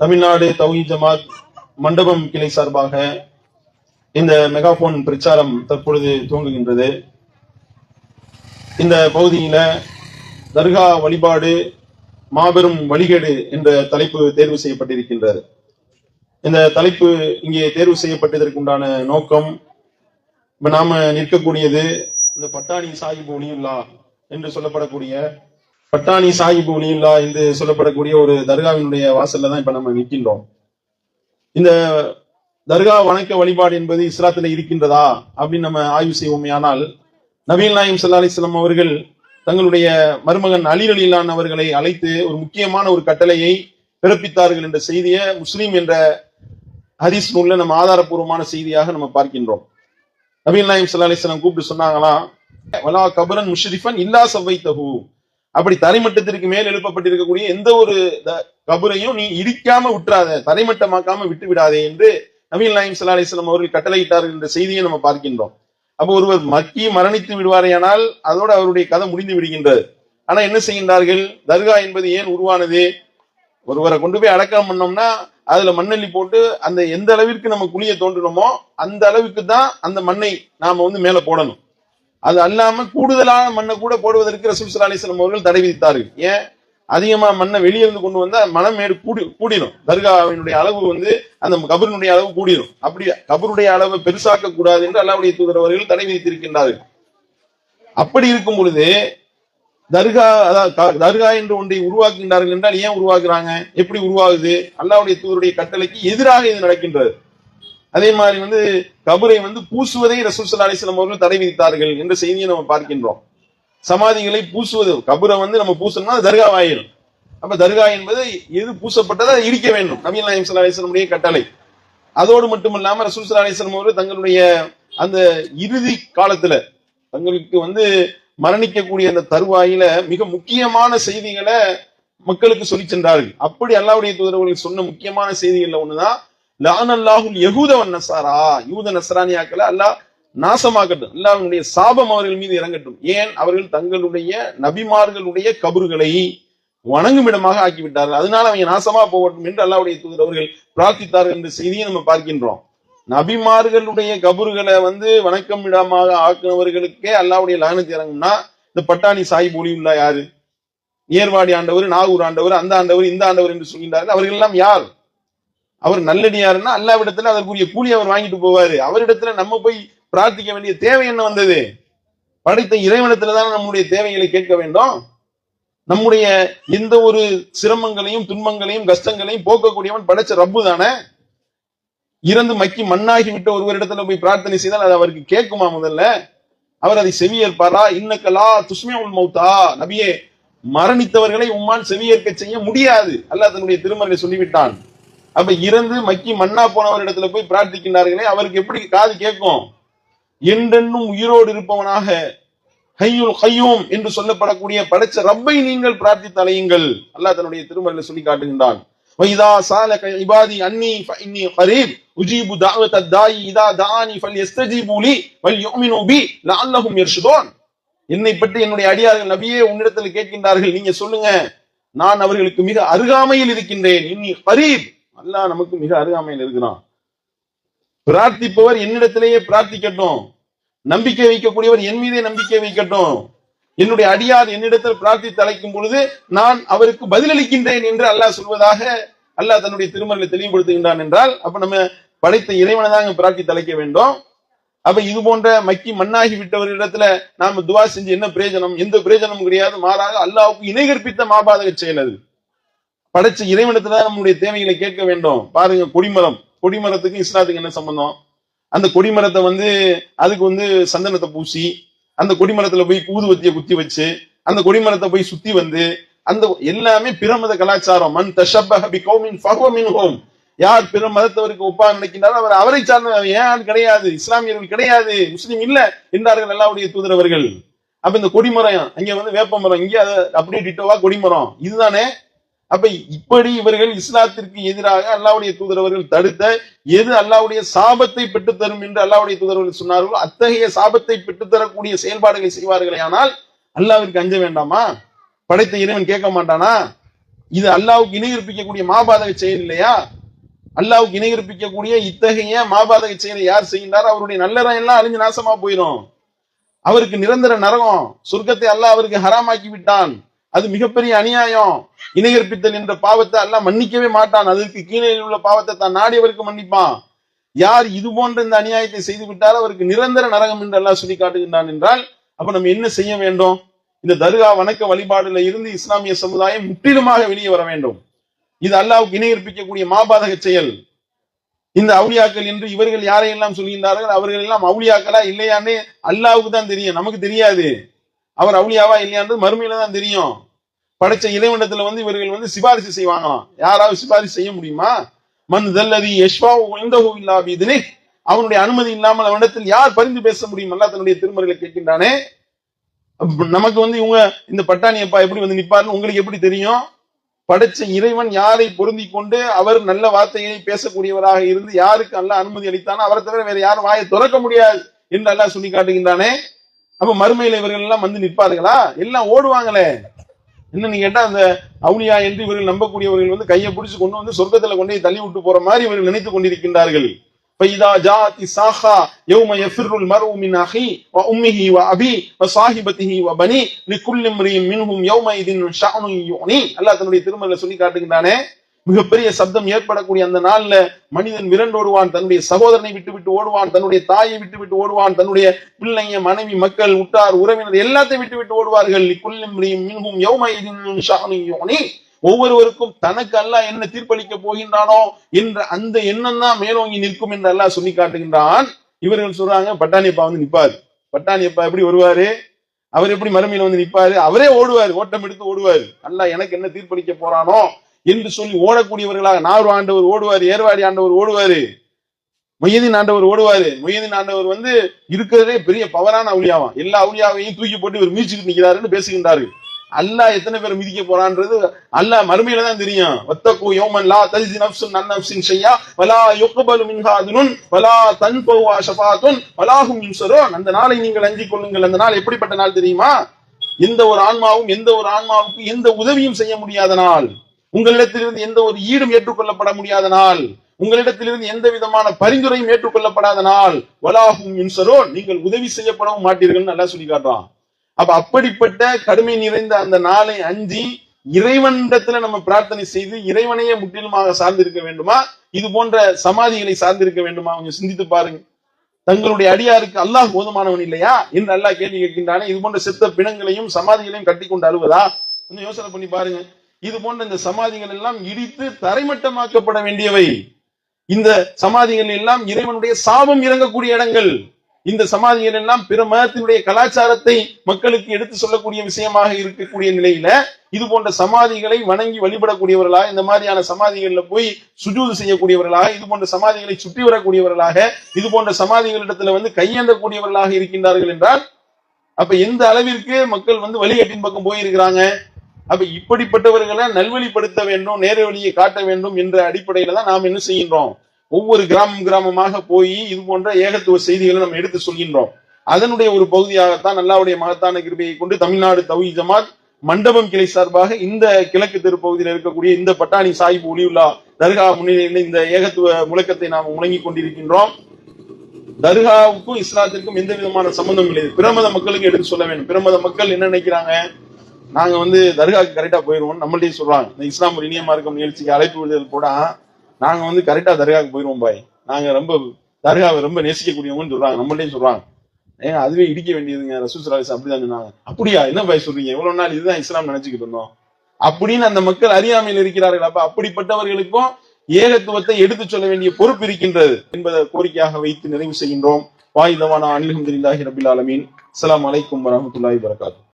தமிழ்நாடு தௌஹி ஜமாத் மண்டபம் கிளை சார்பாக இந்த மெகாபோன் பிரச்சாரம் தற்பொழுது துவங்குகின்றது. இந்த பகுதியில தர்கா வழிபாடு மாபெரும் வழிகேடு என்ற தலைப்பு தேர்வு செய்யப்பட்டிருக்கின்றது. இந்த தலைப்பு இங்கே தேர்வு செய்யப்பட்டதற்குண்டான நோக்கம் இப்ப நாம நிற்கக்கூடியது இந்த பட்டாணி சாஹிப் ஒளியுல்லா என்று சொல்லப்படக்கூடிய பட்டாணி சாஹிப் ஒலியுல்லா என்று சொல்லப்படக்கூடிய ஒரு தர்காவினுடைய வாசல்ல தான் இப்ப நம்ம நிற்கின்றோம் இந்த தர்கா வணக்க வழிபாடு என்பது இஸ்லாத்துல இருக்கின்றதா அப்படின்னு நம்ம ஆய்வு செய்வோமேயானால் நபீல் நாயம் சல்லா அலிஸ்லாம் அவர்கள் தங்களுடைய மருமகன் அலி அலிலான் அவர்களை அழைத்து ஒரு முக்கியமான ஒரு கட்டளையை பிறப்பித்தார்கள் என்ற செய்தியை முஸ்லீம் என்ற ஹதீஸ் நூல்ல நம்ம ஆதாரபூர்வமான செய்தியாக நம்ம பார்க்கின்றோம். நபீல் நாயம் சல்லா அலிஸ்லாம் கூப்பிட்டு சொன்னாங்களாம் வலா கபரன் முஷ்ரிஃபன் இல்லா சவ்வை தகு அப்படி தரைமட்டத்திற்கு மேல் எழுப்பப்பட்டிருக்கக்கூடிய எந்த ஒரு த- கபரையும் நீ இடிக்காம விட்டுறாத தரைமட்டமாக்காம விட்டு விடாதே என்று நவீன் நாயம் சல்லா அலிஸ்லாம் அவர்கள் கட்டளையிட்டார்கள் என்ற செய்தியை நம்ம பார்க்கின்றோம். அப்போ ஒருவர் மக்கி மரணித்து விடுவாரேயானால் அதோடு அவருடைய கதை முடிந்து விடுகின்றது. ஆனா என்ன செய்கின்றார்கள்? தர்கா என்பது ஏன் உருவானது? ஒருவரை கொண்டு போய் அடக்கம் பண்ணோம்னா அதுல மண்ணள்ளி போட்டு அந்த எந்த அளவிற்கு நம்ம குழியை தோன்றணுமோ அந்த அளவுக்கு தான் அந்த மண்ணை நாம வந்து மேல போடணும். அது அல்லாம கூடுதலான மண்ணை கூட போடுவதற்கு ரசூல் சல்லா அலிஸ்லாம் அவர்கள் தடை விதித்தார்கள். ஏன்? அதிகமா மண்ணை வெளியிருந்து கொண்டு வந்தா மனமேடு கூடி கூடிடும் தர்காவினுடைய அளவு வந்து அந்த கபரினுடைய அளவு கூடிடும் அப்படி கபருடைய அளவை பெருசாக்க கூடாது என்று அல்லாவுடைய தூதர் அவர்கள் தடை விதித்திருக்கின்றார்கள். அப்படி இருக்கும் பொழுது தர்கா அதாவது க- தர்கா என்று ஒன்றை உருவாக்குகின்றார்கள் என்றால் ஏன் உருவாக்குறாங்க? எப்படி உருவாகுது? அல்லாவுடைய தூதருடைய கட்டளைக்கு எதிராக இது நடக்கின்றது. அதே மாதிரி வந்து கபரை வந்து பூசுவதை ரசூல் சல்லா அலிஸ்லாம் அவர்கள் தடை விதித்தார்கள் என்ற செய்தியை நம்ம பார்க்கின்றோம். சமாதிகளை பூசுவது கபரை வந்து நம்ம பூசணும்னா தர்கா வாயில் அப்ப தர்கா என்பது எது பூசப்பட்டதோ இடிக்க வேண்டும். நவீன நாயம் சல்லா அலிஸ்லமுடைய கட்டளை. அதோடு மட்டுமல்லாம ரசூல் சல்லா அலிஸ்லாம் அவர்கள் தங்களுடைய அந்த இறுதி காலத்துல தங்களுக்கு வந்து மரணிக்கக்கூடிய அந்த தருவாயில மிக முக்கியமான செய்திகளை மக்களுக்கு சொல்லி சென்றார்கள். அப்படி அல்லாவுடைய தூதரவர்கள் சொன்ன முக்கியமான செய்திகள்ல ஒண்ணுதான் லான் அல்லாஹுல் யகூதவன் நசாரா. யூத நசரானியாக்களை அல்லாஹ் நாசமாக்கட்டும். அல்லாஹனுடைய சாபம் அவர்கள் மீது இறங்கட்டும். ஏன்? அவர்கள் தங்களுடைய நபிமார்களுடைய கபறுகளை வணங்கும் இடமாக ஆக்கிவிட்டார்கள். அதனால அவங்க நாசமா போகட்டும் என்று அல்லாவுடைய தூதர் அவர்கள் பிரார்த்தித்தார்கள் என்ற செய்தியை நம்ம பார்க்கின்றோம். நபிமார்களுடைய கபறுகளை வந்து வணக்கம் இடமாக ஆக்குனவர்களுக்கே அல்லாவுடைய லகனத்தை இறங்கும்னா இந்த பட்டாணி சாஹிப் ஒளியுல்லா யாரு? ஏர்வாடி ஆண்டவர் நாகூர் ஆண்டவர் அந்த ஆண்டவர் இந்த ஆண்டவர் என்று சொல்கின்றார்கள். அவர்கள் எல்லாம் யார்? அவர் நல்லடியாருன்னா அல்லாவிடத்துல அதற்குரிய கூலி அவர் வாங்கிட்டு போவாரு. அவரிடத்துல நம்ம போய் பிரார்த்திக்க வேண்டிய தேவை என்ன வந்தது? படைத்த இறைவனத்துல தானே நம்முடைய தேவைகளை கேட்க வேண்டும்? நம்முடைய எந்த ஒரு சிரமங்களையும் துன்பங்களையும் கஷ்டங்களையும் போக்கக்கூடியவன் படைச்ச ரப்பு தானே? இறந்து மக்கி மண்ணாகி விட்ட ஒருவரிடத்துல போய் பிரார்த்தனை செய்தால் அது அவருக்கு கேட்குமா முதல்ல? அவர் அதை செவியேற்பாரா? இன்னக்கலா துஸ்மியுல் மௌத்தா. நபியே மரணித்தவர்களை உம்மால் செவியேற்க செய்ய முடியாது. அல்லாஹ் தன்னுடைய திருமறையை சொல்லிவிட்டான். அப்ப இறந்து மக்கி மண்ணா போனவரிடத்துல போய் பிரார்த்திக்கின்றார்களே அவருக்கு எப்படி காது கேட்கும்? என்றென்னும் உயிரோடு இருப்பவனாக ஹையுல் ஹையூம் என்று சொல்லப்படக்கூடிய படைச்ச ரப்பை நீங்கள் பிரார்த்தித்து அலையுங்கள். அல்லாஹ் தன்னுடைய திருமறையில சொல்லி காட்டுகின்றான். வைதா சால இபாதி அன்னி ஃபஇன்னி ஹரீப் உஜீபு தாவத் தாயி இதா தஆனி ஃபல்யஸ்தஜீபு வல் வல்யுமினு பி லஅல்லஹும் யர்ஷுதூன். என்னை பற்றி என்னுடைய அடியார்கள் நபியே உன்னிடத்தில் கேட்கின்றார்கள். நீங்க சொல்லுங்க நான் அவர்களுக்கு மிக அருகாமையில் இருக்கின்றேன். இன்னி ஹரீப் அல்லாஹ் நமக்கு மிக அருகாமையில் இருக்கிறான். பிரார்த்திப்பவர் என்னிடத்திலேயே பிரார்த்திக்கட்டும். நம்பிக்கை வைக்கக்கூடியவர் என் மீதே நம்பிக்கை வைக்கட்டும். என்னுடைய அடியார் என்னிடத்தில் பிரார்த்தித்து அழைக்கும் பொழுது நான் அவருக்கு பதிலளிக்கின்றேன் என்று அல்லாஹ் சொல்வதாக அல்லாஹ் தன்னுடைய திருமணத்தை தெளிவுபடுத்துகின்றான் என்றால் அப்ப நம்ம படைத்த இறைவனை தான் அங்க பிரார்த்தித்து அழைக்க வேண்டும். அப்ப இது போன்ற மக்கி மண்ணாகி விட்டவர்களிடத்துல நாம துவா செஞ்சு என்ன பிரயோஜனம்? எந்த பிரயோஜனமும் கிடையாது. மாறாக அல்லாவுக்கு இணை கற்பித்த மாபாதக செயல் அது. படைச்ச இறைவனத்துல தான் நம்முடைய தேவைகளை கேட்க வேண்டும். பாருங்க கொடிமரம். கொடிமரத்துக்கு இஸ்லாத்துக்கு என்ன சம்பந்தம்? அந்த கொடிமரத்தை வந்து அதுக்கு வந்து சந்தனத்தை பூசி அந்த கொடிமரத்துல போய் ஊதுவத்திய குத்தி வச்சு அந்த கொடிமரத்தை போய் சுத்தி வந்து அந்த எல்லாமே பிரமத கலாச்சாரம். மன் தஷப்பஹ பி கௌமின் ஃபஹுவ ஹோம் யார் பிற மதத்தவருக்கு ஒப்பா நினைக்கின்றாலும் அவர் அவரை சார்ந்த ஏன் ஆள் கிடையாது? இஸ்லாமியர்கள் கிடையாது. முஸ்லீம் இல்ல என்றார்கள் எல்லாவுடைய தூதரவர்கள் அப்ப இந்த கொடிமரம் அங்க வந்து வேப்பமரம் இங்கே அதை அப்படியே டிட்டோவா கொடிமரம். இதுதானே? அப்ப இப்படி இவர்கள் இஸ்லாத்திற்கு எதிராக அல்லாவுடைய தூதரவர்கள் தடுத்த எது அல்லாவுடைய சாபத்தை பெற்றுத்தரும் என்று அல்லாவுடைய தூதரவர்கள் சொன்னார்களோ அத்தகைய சாபத்தை பெற்றுத்தரக்கூடிய செயல்பாடுகளை செய்வார்களே. ஆனால் அல்லாவிற்கு அஞ்ச வேண்டாமா? படைத்த இறைவன் கேட்க மாட்டானா? இது அல்லாவுக்கு இணையிருப்பிக்கக்கூடிய மாபாதக செயல் இல்லையா? அல்லாவுக்கு இணையிருப்பிக்கக்கூடிய இத்தகைய மாபாதக செயலை யார் செய்கின்றார்? அவருடைய நல்லறம் எல்லாம் அழிஞ்சு நாசமா போயிடும் அவருக்கு நிரந்தர நரகம் சொர்க்கத்தை அல்லாஹ் அவருக்கு ஹராமாக்கி விட்டான். அது மிகப்பெரிய அநியாயம். இணையற்பித்தல் என்ற பாவத்தை அல்லாஹ் மன்னிக்கவே மாட்டான். அதற்கு கீழே உள்ள பாவத்தை தான் நாடியவருக்கு மன்னிப்பான். யார் இது போன்ற இந்த அநியாயத்தை செய்து விட்டால் அவருக்கு நிரந்தர நரகம் என்று எல்லாம் சொல்லி காட்டுகின்றான் என்றால் அப்ப நம்ம என்ன செய்ய வேண்டும்? இந்த தர்கா வணக்க வழிபாடுல இருந்து இஸ்லாமிய சமுதாயம் முற்றிலுமாக வெளியே வர வேண்டும். இது அல்லாவுக்கு இணையற்பிக்கக்கூடிய மாபாதக செயல். இந்த அவுளியாக்கள் என்று இவர்கள் யாரையெல்லாம் சொல்கின்றார்கள்? அவர்கள் எல்லாம் அவுளியாக்களா இல்லையான்னு அல்லாவுக்கு தான் தெரியும். நமக்கு தெரியாது. அவர் அவுளியாவா இல்லையான்றது மறுமையில தான் தெரியும். படைச்ச இறைவனத்துல வந்து இவர்கள் வந்து சிபாரிசு செய்வாங்களாம். யாராவது சிபாரிசு செய்ய முடியுமா? மண் தல்லதி யஷ்வா இந்தஹோ இல்லாவிதினே அவனுடைய அனுமதி இல்லாமல் அவனிடத்தில் யார் பரிந்து பேச முடியும்? அல்ல தன்னுடைய திருமறையில கேட்கின்றானே. நமக்கு வந்து இவங்க இந்த பட்டாணி அப்பா எப்படி வந்து நிப்பாருன்னு உங்களுக்கு எப்படி தெரியும்? படைச்ச இறைவன் யாரை பொருந்தி கொண்டு அவர் நல்ல வார்த்தையை பேசக்கூடியவராக இருந்து யாருக்கு நல்ல அனுமதி அளித்தானோ அவரை தவிர வேற யாரும் வாயை திறக்க முடியாது என்று அல்லா சொல்லி காட்டுகின்றானே. அப்ப மறுமையில இவர்கள் எல்லாம் வந்து நிற்பார்களா? எல்லாம் ஓடுவாங்களே. என்னன்னு கேட்டா அந்த அவுளியா என்று இவர்கள் நம்பக்கூடியவர்கள் வந்து கையை பிடிச்சு கொண்டு வந்து சொர்க்கத்துல கொண்டு போய் தள்ளி விட்டு போற மாதிரி இவர்கள் நினைத்துக் கொண்டிருக்கின்றார்கள் فإذا جاءت الساخة يوم يفر المرء من أخيه وأمه وأبيه وصاحبته وبنيه لكل امرئ منهم يومئذ شأن يغنيه அல்லாஹ் தன்னுடைய திருமறையில சொல்லி காட்டுகின்றானே மிகப்பெரிய சப்தம் ஏற்படக்கூடிய அந்த நாள்ல மனிதன் விரண்டு ஓடுவான் தன்னுடைய சகோதரனை விட்டு விட்டு ஓடுவான் தன்னுடைய தாயை விட்டு விட்டு ஓடுவான் தன்னுடைய பிள்ளைங்க மனைவி மக்கள் உட்டார் உறவினர் எல்லாத்தையும் விட்டு விட்டு ஓடுவார்கள். குல்லும் மின்ஹும் ஷானு ஒவ்வொருவருக்கும் தனக்கு அல்லாஹ் என்ன தீர்ப்பளிக்க போகின்றானோ என்ற அந்த எண்ணம் தான் மேலோங்கி நிற்கும் என்று அல்லாஹ் சொல்லி காட்டுகின்றான். இவர்கள் சொல்றாங்க பட்டாணியப்பா வந்து நிப்பாரு. பட்டாணியப்பா எப்படி வருவாரு? அவர் எப்படி மறுமையில வந்து நிப்பாரு? அவரே ஓடுவாரு ஓட்டம் எடுத்து ஓடுவாரு. அல்லாஹ் எனக்கு என்ன தீர்ப்பளிக்க போறானோ என்று சொல்லி ஓடக்கூடியவர்களாக நார் ஆண்டவர் ஓடுவார் ஏர்வாடி ஆண்டவர் ஓடுவாரு. மொய்யதீன் ஆண்டவர் ஓடுவாரு. மொய்யதீன் ஆண்டவர் வந்து இருக்கிறதே பெரிய பவரான அவுளியாவான் எல்லா அவுளியாவையும் தூக்கி போட்டு இவர் மீச்சுக்கிட்டு நிற்கிறாருன்னு பேசுகின்றார்கள். அல்லாஹ் எத்தனை பேர் மிதிக்க போறான்றது அல்லாஹ் மறுமையில தான் தெரியும். வத்தகு யோமன் லா தஜ்தி நஃப்சுன் நன் நஃப்சின் ஷையா வலா யுக்பலு மின்ஹா அதுனுன் வலா தன்பவா ஷஃபாத்துன் வலா ஹும் அந்த நாளை நீங்கள் அஞ்சிக் கொள்ளுங்கள். அந்த நாள் எப்படிப்பட்ட நாள் தெரியுமா? எந்த ஒரு ஆன்மாவும் எந்த ஒரு ஆன்மாவுக்கு எந்த உதவியும் செய்ய முடியாத நாள். உங்களிடத்திலிருந்து எந்த ஒரு ஈடும் ஏற்றுக்கொள்ளப்பட முடியாத நாள். உங்களிடத்திலிருந்து எந்த விதமான பரிந்துரையும் ஏற்றுக்கொள்ளப்படாத நாள். வலாகும் இன்சரோ நீங்கள் உதவி செய்யப்படவும் மாட்டீர்கள் நல்லா சொல்லி காட்டுறான். அப்ப அப்படிப்பட்ட கடுமை நிறைந்த அந்த நாளை அஞ்சி இறைவனிடத்துல நம்ம பிரார்த்தனை செய்து இறைவனையே முற்றிலுமாக சார்ந்திருக்க வேண்டுமா? இது போன்ற சமாதிகளை சார்ந்திருக்க வேண்டுமா? கொஞ்சம் சிந்தித்து பாருங்க. தங்களுடைய அடியாருக்கு அல்லாஹ் போதுமானவன் இல்லையா? என்று அல்லாஹ் கேள்வி கேட்கின்றானே. இது போன்ற சித்த பிணங்களையும் சமாதிகளையும் கட்டி கொண்டு அழுவதா? கொஞ்சம் யோசனை பண்ணி பாருங்க. இது போன்ற இந்த சமாதிகள் எல்லாம் இடித்து தரைமட்டமாக்கப்பட வேண்டியவை. இந்த சமாதிகள் எல்லாம் இறைவனுடைய சாபம் இறங்கக்கூடிய இடங்கள். இந்த சமாதிகள் எல்லாம் பிற மதத்தினுடைய கலாச்சாரத்தை மக்களுக்கு எடுத்து சொல்லக்கூடிய விஷயமாக இருக்கக்கூடிய நிலையில இது போன்ற சமாதிகளை வணங்கி வழிபடக்கூடியவர்களாக இந்த மாதிரியான சமாதிகள்ல போய் சுஜூது செய்யக்கூடியவர்களாக இது போன்ற சமாதிகளை சுற்றி வரக்கூடியவர்களாக இது போன்ற சமாதிகளிடத்துல வந்து கையேந்தக்கூடியவர்களாக இருக்கின்றார்கள் என்றால் அப்ப எந்த அளவிற்கு மக்கள் வந்து வழிகட்டின் பக்கம் போயிருக்கிறாங்க? அப்ப இப்படிப்பட்டவர்களை நல்வழிப்படுத்த வேண்டும் நேர வழியை காட்ட வேண்டும் என்ற அடிப்படையில தான் நாம் என்ன செய்கின்றோம்? ஒவ்வொரு கிராமம் கிராமமாக போய் இது போன்ற ஏகத்துவ செய்திகளை நம்ம எடுத்து சொல்கின்றோம். அதனுடைய ஒரு பகுதியாகத்தான் அல்லாவுடைய மகத்தான கிருபையை கொண்டு தமிழ்நாடு தவி ஜமாத் மண்டபம் கிளை சார்பாக இந்த கிழக்கு தெருப்பகுதியில் இருக்கக்கூடிய இந்த பட்டாணி சாஹிப் ஒளியுல்லா தர்கா முன்னிலையில் இந்த ஏகத்துவ முழக்கத்தை நாம் முழங்கிக் கொண்டிருக்கின்றோம். தர்காவுக்கும் இஸ்லாத்திற்கும் எந்த விதமான சம்பந்தம் இல்லை. பிரமத மக்களுக்கு எடுத்து சொல்ல வேண்டும். பிரமத மக்கள் என்ன நினைக்கிறாங்க? நாங்க வந்து தர்காவுக்கு கரெக்டா போயிருவோம் நம்மள்டையும் சொல்றாங்க. இந்த இஸ்லாம் ஒரு இனிய மார்க்கம் நிகழ்ச்சிக்கு அழைப்பு விடுதல் கூட நாங்க வந்து கரெக்டா தர்காவுக்கு போயிருவோம் பாய். நாங்க ரொம்ப தர்காவை ரொம்ப நேசிக்கக்கூடியவங்கன்னு சொல்றாங்க. நம்மள்டையும் சொல்றாங்க. ஏங்க அதுவே இடிக்க வேண்டியதுங்க. ரசூசராலிஸ் அப்படிதான் சொன்னாங்க. அப்படியா? என்ன பாய் சொல்றீங்க? இவ்வளவு நாள் இதுதான் இஸ்லாம் நினைச்சுக்கிட்டு இருந்தோம். அப்படின்னு அந்த மக்கள் அறியாமையில் இருக்கிறார்கள். அப்ப அப்படிப்பட்டவர்களுக்கும் ஏகத்துவத்தை எடுத்து சொல்ல வேண்டிய பொறுப்பு இருக்கின்றது என்பதை கோரிக்கையாக வைத்து நிறைவு செய்கின்றோம். வாயுதவான அனில்ஹம்துலில்லாஹி ரபில் ஆலமீன். அஸ்லாம் வலைக்கம் வரமத்துல்லாஹி வரகாத்து